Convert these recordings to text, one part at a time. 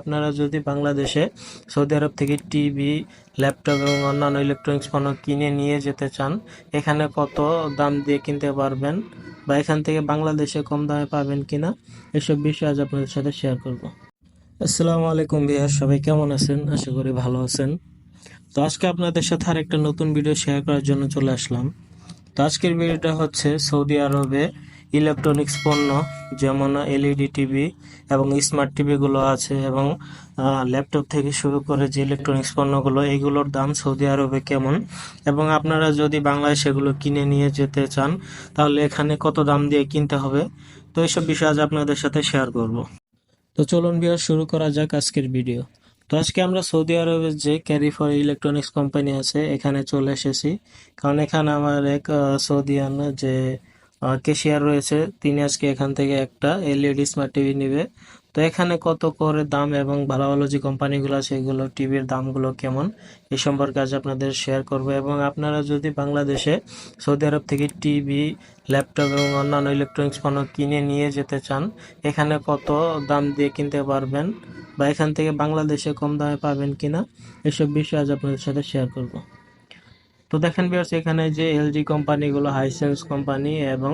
আপনারা যদি বাংলাদেশে সৌদি আরব থেকে টিভি, ল্যাপটপ এবং অন্যান্য ইলেকট্রনিক্স পণ্য কিনে নিয়ে যেতে চান, এখানে কত দাম দিয়ে কিনতে পারবেন বা এখান থেকে বাংলাদেশে কম দামে পাবেন কিনা, এসব বিষয় আজ আপনাদের সাথে শেয়ার করব। আসসালামু আলাইকুম বিহার সবাই কেমন আছেন? আশা করি ভালো আছেন। তো আজকে আপনাদের সাথে আর একটা নতুন ভিডিও শেয়ার করার জন্য চলে আসলাম। তো আজকের ভিডিওটা হচ্ছে সৌদি আরবে ইলেকট্রনিক্স পণ্য, যেমন এলইডি টিভি এবং স্মার্ট টিভিগুলো আছে এবং ল্যাপটপ থেকে শুরু করে যে ইলেকট্রনিক্স পণ্যগুলো এইগুলোর দাম সৌদি আরবে কেমন? এবং আপনারা যদি বাংলায় সেগুলো কিনে নিয়ে যেতে চান, তাহলে এখানে কত দাম দিয়ে কিনতে হবে? তো এইসব বিষয় আজ আপনাদের সাথে শেয়ার করব। তো চলুন বিয়ার শুরু করা যাক আজকের ভিডিও তো আজকে আমরা সৌদি আরবের যে ক্যারি ফর ইলেকট্রনিক্স কোম্পানি আছে, এখানে চলে এসেছি। কারণ এখানে আমার এক সৌদিয়ান যে কেশিয়ার রয়েছে। তিনি আজকে এখান থেকে একটা এলইডি স্মার্ট টিভি নেবে। তো এখানে কত করে দাম এবং ভালো ভালো যে কোম্পানিগুলো আছে, এগুলো টিভির দামগুলো কেমন এই সম্পর্কে আজ আপনাদের শেয়ার করব। এবং আপনারা যদি বাংলাদেশে সৌদি আরব থেকে টিভি ল্যাপটপ এবং অন্যান্য ইলেকট্রনিক্স পণ্য কিনে নিয়ে যেতে চান, এখানে কত দাম দিয়ে কিনতে পারবেন বা এখান থেকে বাংলাদেশে কম দামে পাবেন কিনা, এসব বিষয় আজ আপনাদের সাথে শেয়ার করব। তো দেখেন বিয়ার্স এখানে যে এলজি কোম্পানিগুলো হাইসেন্স কোম্পানি এবং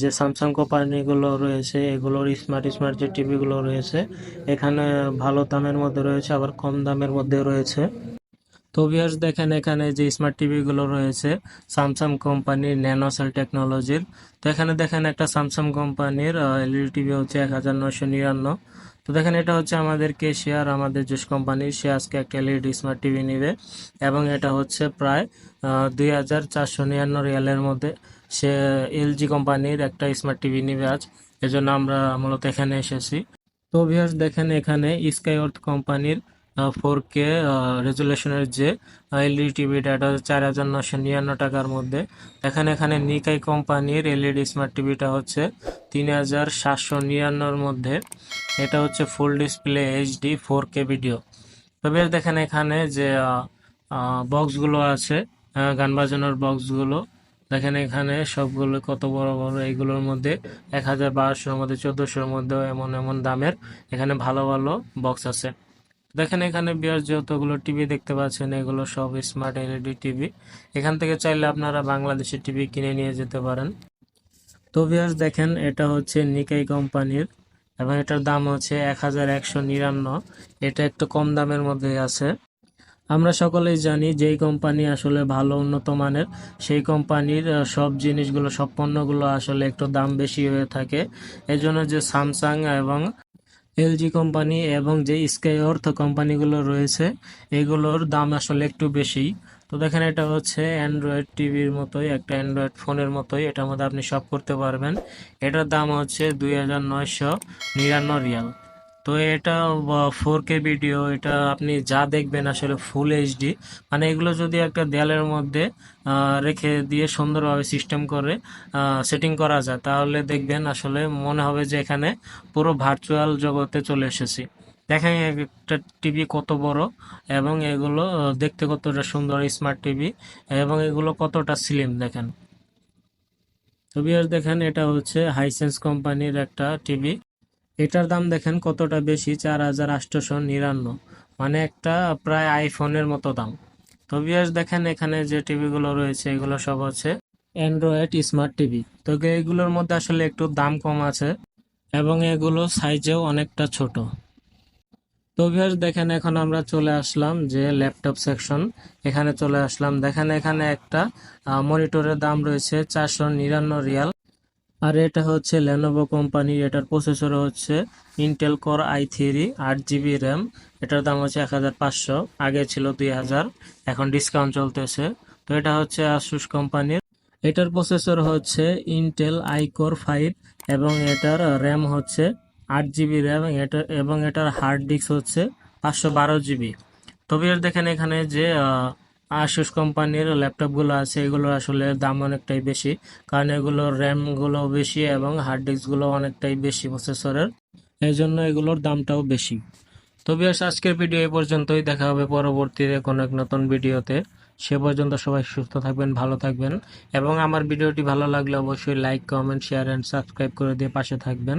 যে স্যামসাং কোম্পানিগুলো রয়েছে, এগুলোর স্মার্ট স্মার্ট যে টিভিগুলো রয়েছে, এখানে ভালো দামের মধ্যে রয়েছে, আবার কম দামের মধ্যে রয়েছে। তো ভিউয়ার্স দেখেন এখানে যে স্মার্ট টিভিগুলো রয়েছে স্যামসাং কোম্পানির ন্যানোসেল টেকনোলজির তো এখানে দেখেন একটা স্যামসাং কোম্পানির এলইডি টিভি হচ্ছে এক হাজার নয়শো নিরান্ন। তো দেখেন, এটা হচ্ছে আমাদের কেশিয়ার আমাদের জুস কোম্পানির সে আজকে একটা এলইডি স্মার্ট টিভি নেবে এবং এটা হচ্ছে প্রায় দুই হাজার চারশো নিরান্ন রিয়ালের মধ্যে সে এলজি কোম্পানির একটা স্মার্ট টিভি নেবে আজ। এজন্য আমরা মূলত এখানে এসেছি। তো ভিউয়ার্স দেখেন এখানে স্কাই আর্থ কোম্পানির ফোর কে রেজুলেশনের যে এলইডি টিভিটা এটা হচ্ছে চার হাজার নশো নিরান্ন টাকার মধ্যে। এখানে এখানে নিকাই কোম্পানির এলইডি স্মার্ট টিভিটা হচ্ছে তিন হাজার সাতশো নিরান্নর মধ্যে। এটা হচ্ছে full display HD four K video তবে দেখেন এখানে যে বক্সগুলো আছে গান বাজানোর বক্সগুলো দেখেন এখানে সবগুলো কত বড় বড় এইগুলোর মধ্যে এক হাজার বারোশোর মধ্যে চোদ্দোশোর মধ্যে এমন এমন দামের এখানে ভালো ভালো বক্স আছে। দেখেন এখানে বিয়ার যতগুলো টিভি দেখতে পাচ্ছেন, এগুলো সব স্মার্ট এলইডি টিভি এখান থেকে চাইলে আপনারা বাংলাদেশের টিভি কিনে নিয়ে যেতে পারেন। তো বিয়ার্স দেখেন, এটা হচ্ছে নিকাই কোম্পানির এবং এটার দাম হচ্ছে এক হাজার একশো নিরান্ন। এটা একটু কম দামের মধ্যে আছে। আমরা সকলেই জানি যেই কোম্পানি আসলে ভালো, উন্নত মানের, সেই কোম্পানির সব জিনিসগুলো, সব পণ্যগুলো আসলে একটু দাম বেশি হয়ে থাকে। এজন্য যে স্যামসাং এবং এলজি কোম্পানি এবং যে স্কাই অর্থ কোম্পানিগুলো রয়েছে, এগুলোর দাম আসলে একটু বেশি। তো দেখেন এটা হচ্ছে অ্যান্ড্রয়েড টিভির মতোই, একটা অ্যান্ড্রয়েড ফোনের মতোই, এটার মধ্যে আপনি সব করতে পারবেন। এটার দাম হচ্ছে দুই হাজার নয়শো নিরান্ন রিয়াল। তো এটা ফোর কে ভিডিও এটা আপনি যা দেখবেন আসলে ফুল এইচডি মানে এগুলো যদি একটা দেয়ালের মধ্যে রেখে দিয়ে সুন্দরভাবে সিস্টেম করে সেটিং করা যায়, তাহলে দেখবেন আসলে মনে হবে যে এখানে পুরো ভার্চুয়াল জগতে চলে এসেছি। দেখেন একটা টিভি কত বড় এবং এগুলো দেখতে কতটা সুন্দর স্মার্ট টিভি এবং এগুলো কতটা স্লিম দেখেন। তো বিয়ার দেখেন, এটা হচ্ছে হাইসেন্স কোম্পানির একটা টিভি এটার দাম দেখেন কতটা বেশি? চার হাজার আটশোশো নিরান্ন। মানে একটা প্রায় আইফোনের মতো দাম। তো বিয়ার্স দেখেন, এখানে যে টিভিগুলো রয়েছে, এগুলো সব হচ্ছে অ্যান্ড্রয়েড স্মার্ট টিভি তো এগুলোর মধ্যে আসলে একটু দাম কম আছে এবং এগুলো সাইজেও অনেকটা ছোট। তো ভিউয়ার্স, দেখেন এখন আমরা চলে আসলাম যে ল্যাপটপ সেকশন। এখানে চলে আসলাম। দেখেন এখানে একটা মনিটরের দাম রয়েছে চারশো নিরান্ন রিয়াল। আর এটা হচ্ছে লেনোভো কোম্পানি এটার প্রসেসর হচ্ছে ইন্টেল কোর আই থ্রি আট জিবি র্যাম। এটার দাম হচ্ছে এক হাজার পাঁচশো। আগে ছিল দুই হাজার। এখন ডিসকাউন্ট চলতেছে। তো এটা হচ্ছে আসুস কোম্পানির। এটার প্রসেসর হচ্ছে ইন্টেল আইকোর ফাইভ এবং এটার র্যাম হচ্ছে আট জিবি র্যাম এটা, এবং এটার হার্ড ডিস্ক হচ্ছে পাঁচশো বারো জিবি তবে দেখেন এখানে যে আসুস কোম্পানির ল্যাপটপগুলো আছে, এগুলো আসলে দাম অনেকটাই বেশি। কারণ এগুলোর র্যামগুলো বেশি এবং হার্ড ডিস্কগুলো অনেকটাই বেশি প্রসেসরের এই জন্য এগুলোর দামটাও বেশি। তো বেশ আজকের ভিডিও এই পর্যন্তই। দেখা হবে পরবর্তীতে কোনো এক নতুন ভিডিওতে সে পর্যন্ত সবাই সুস্থ থাকবেন, ভালো থাকবেন। এবং আমার ভিডিওটি ভালো লাগলে অবশ্যই like comment share and subscribe করে দিয়ে পাশে থাকবেন।